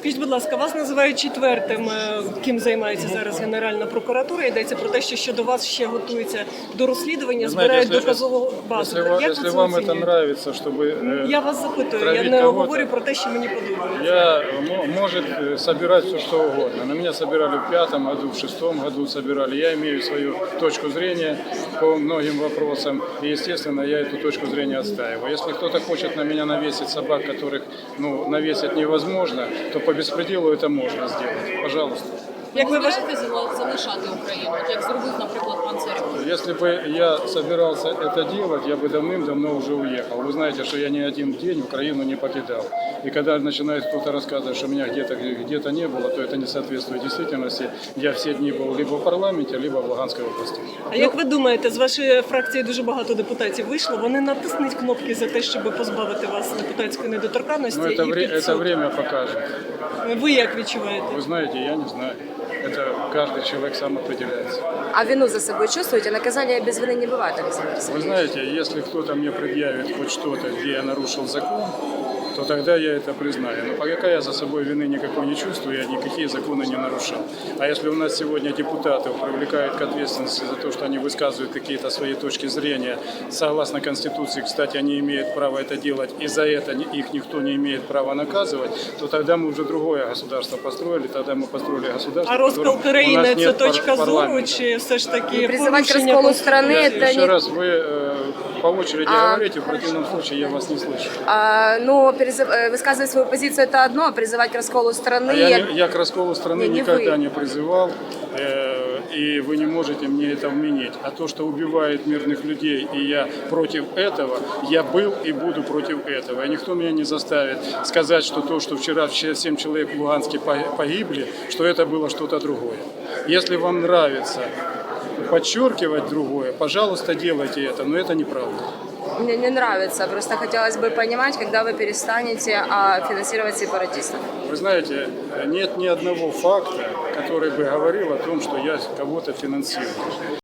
Скажіть, будь ласка, вас називають четвертим, е, ким займається зараз Генеральна прокуратура. Йдеться про те, що щодо вас ще готується до розслідування, збирають доказову базу. если, ва- Як ви если це вам это оцінюєте? нравится, чтобы э, Я вас запитую, я травить не кого-то. говорю про те, що мені подобається. Я мо- может э, собирать все что угодно. На меня собирали в пятом году, в шестом году собирали. Я имею свою точку зрения по многим вопросам. И, естественно, я эту точку зрения отстаиваю. Если кто-то хочет на меня навесить собак, которых ну, навесить невозможно, то по беспределу это можно сделать. Пожалуйста Як ви вваж- збираєтеся зала- залишати Україну, от як зробив, наприклад, пан Царюк? Если бы я собирался это делать, я бы давным-давно уже уехал. Вы знаете, что я ни один день Украину не покидал. И когда начинает кто-то рассказывать, что меня где-то где не было, то это не соответствует действительности. Я все дни был либо в парламенте, либо в Луганской области. А як ви думаєте, з вашої фракції дуже багато депутатів вийшло? Вони натиснуть кнопки за те, щоб позбавити вас депутатської недоторканності Но это, і вре- під это суд? время покажет. Ви як відчуваєте? Вы знаете, я не знаю. Это каждый человек сам определяется. А вину за собой чувствуете? Наказание без вины не бывает, Александр Вы Сергеевич. знаете, если кто-то мне предъявит хоть что-то, где я нарушил закон, то тогда я это признаю. Но пока я за собой вины никакой не чувствую, я никакие законы не нарушал. А если у нас сегодня депутатов привлекают к ответственности за то, что они высказывают какие-то свои точки зрения, согласно Конституции, кстати, они имеют право это делать, и за это ни- их никто не имеет права наказывать, то тогда мы уже другое государство построили, тогда мы построили государство, А в розкол котором у країни нас це нет пар- точка зору, парламента. чи все ж таки І призивати к порушення розколу страни Конституції? це Еще не- раз вы э, по очереди А, говорите, в противном случае я вас не слышу. А, ну, перезав- э, высказывать свою позицию это одно, а призывать к расколу страны... А я, не- я к расколу страны Не, не никогда вы. не призывал, э, и вы не можете мне это вменить. А то, что убивает мирных людей, и я против этого, я был и буду против этого. И никто меня не заставит сказать, что то, что вчера все- семь человек в Луганске по- погибли, что это было что-то другое. Если вам нравится подчеркивать другое, пожалуйста, делайте это, но это неправда. Мне не нравится. Просто хотелось бы понимать, когда вы перестанете а, финансировать сепаратистов. Вы знаете, нет ни одного факта, который бы говорил о том, что я кого-то финансирую.